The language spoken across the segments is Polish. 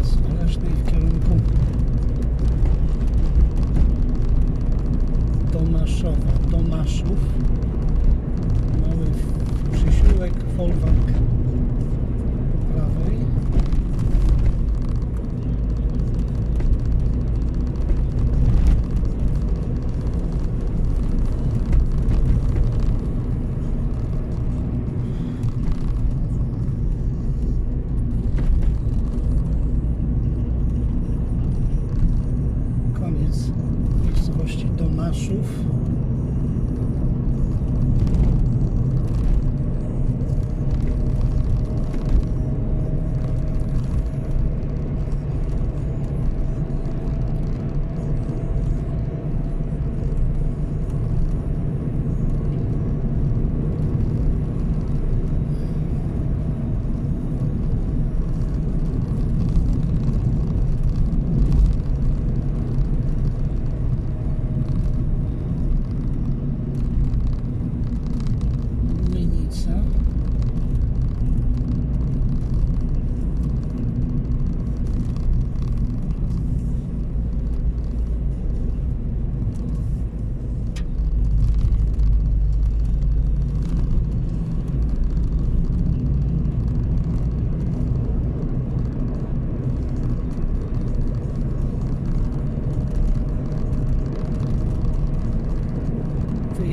teraz Lesznej w kierunku Tomaszowa, Tomaszów. Mały przysiółek, folwark souffle.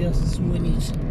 esse humanismo.